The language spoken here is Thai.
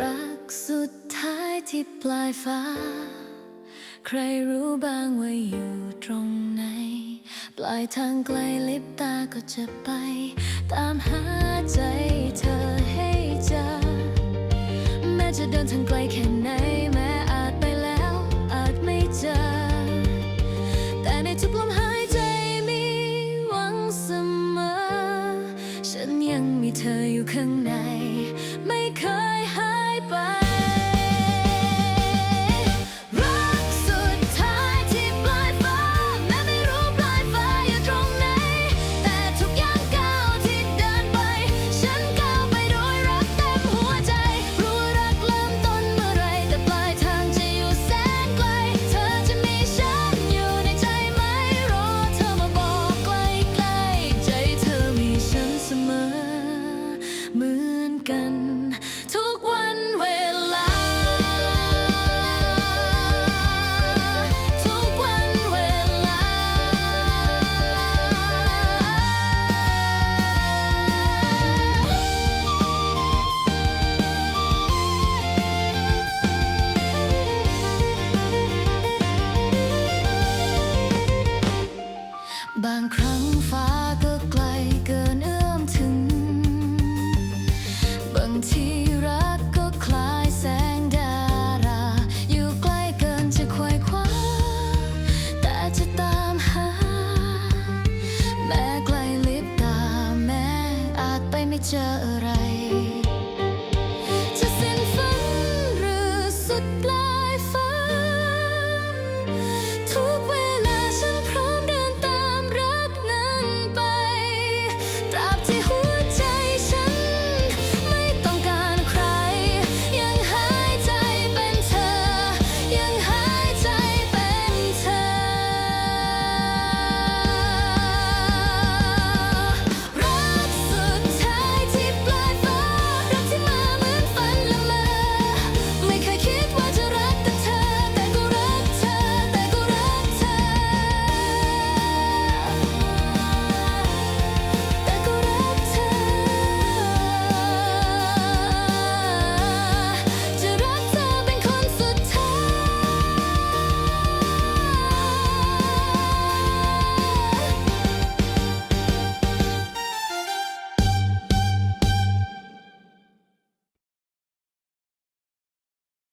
รักสุดท้ายที่ปลายฟ้า ใครรู้บ้างว่าอยู่ตรง ปลายทางไกลลิบตาก็จะไป ตามหาใจเธอให้เจอแม้จะเดินทางไกลแค่ไหน แม้อาจไปแล้วอาจไม่เจอ แต่ในทุกลมหายใจมีหวังเสมอ ฉันยังมีเธออยู่ข้างใน ไม่เคยหาย ฟ้าก็ไกลเกินเอื้อมถึง บางทีรักก็คล้ายแสงดารา อยู่ใกล้เกินจะไขว่คว้า แต่จะตามหา แม้ไกลลิบตาแม้อาจไปไม่เจออะไร